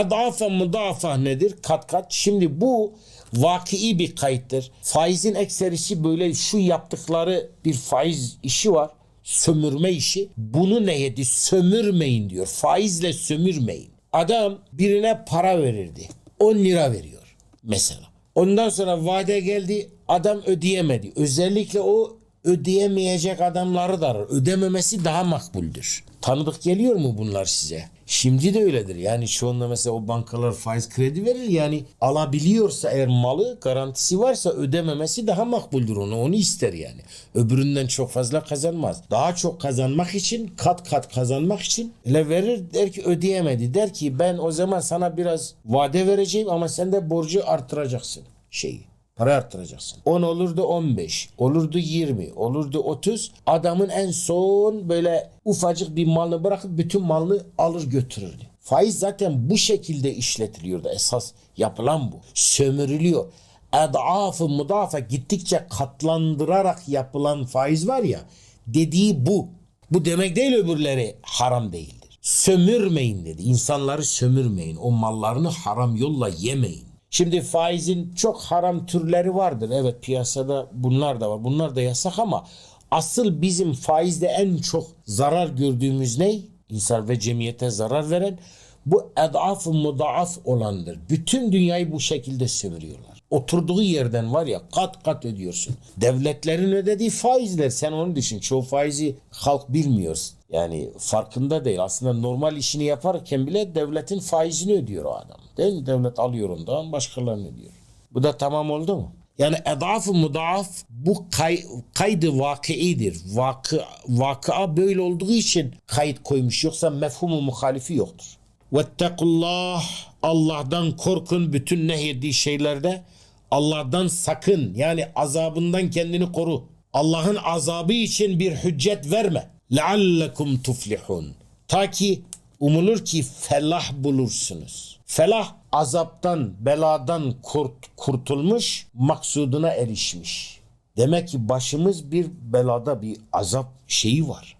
Edafe müdafa nedir? Kat kat. Şimdi bu vakii bir kayıttır. Faizin ekserisi böyle şu yaptıkları bir faiz işi var. Sömürme işi. Bunu ne yedi? Sömürmeyin diyor. Faizle sömürmeyin. Adam birine para verirdi. 10 lira veriyor mesela. Ondan sonra vade geldi adam ödeyemedi. Özellikle o ödeyemeyecek adamları da arar. Ödememesi daha makbuldür. Tanıdık geliyor mu bunlar size? Şimdi de öyledir. Yani şu anda mesela o bankalar faiz kredi verir. Yani alabiliyorsa eğer malı garantisi varsa ödememesi daha makbuldür onu. Onu ister yani. Öbüründen çok fazla kazanmaz. Daha çok kazanmak için kat kat kazanmak için ile verir der ki ödeyemedi. Der ki ben o zaman sana biraz vade vereceğim ama sen de borcu artıracaksın şeyi. Para arttıracaksın. 10 olurdu 15, olurdu 20, olurdu 30. Adamın en son böyle ufacık bir malını bırakıp bütün malını alır götürürdü. Faiz zaten bu şekilde işletiliyordu. Esas yapılan bu. Sömürülüyor. Edafı mudafa gittikçe katlandırarak yapılan faiz var ya dediği bu. Bu demek değil öbürleri haram değildir. Sömürmeyin dedi. İnsanları sömürmeyin. O mallarını haram yolla yemeyin. Şimdi faizin çok haram türleri vardır. Evet piyasada bunlar da var. Bunlar da yasak ama asıl bizim faizde en çok zarar gördüğümüz ne? İnsan ve cemiyete zarar veren bu edaf-ı mudaaf olandır. Bütün dünyayı bu şekilde sömürüyorlar. Oturduğu yerden var ya kat kat ödüyorsun. Devletlerin ödediği faizler sen onu düşün. Çoğu faizi halk bilmiyor. Yani farkında değil. Aslında normal işini yaparken bile devletin faizini ödüyor o adam. Değil mi? Devlet alıyor ondan başkalarını ödüyor. Bu da tamam oldu mu? Yani edaf-ı mudaaf bu kay, kaydı vakiidir. Vakı, vakıa böyle olduğu için kayıt koymuş. Yoksa mefhumu muhalifi yoktur. Vettekullah Allah'tan korkun bütün nehyettiği şeylerde. Allah'tan sakın yani azabından kendini koru. Allah'ın azabı için bir hüccet verme. لَعَلَّكُمْ tuflihun. Ta ki umulur ki felah bulursunuz. Felah azaptan, beladan kurt, kurtulmuş, maksuduna erişmiş. Demek ki başımız bir belada bir azap şeyi var.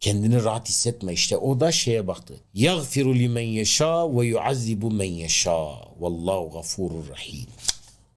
Kendini rahat hissetme işte o da şeye baktı. Yagfiru limen yeşâ ve yuazzibu men yeşâ. Vallahu gafurur rahim.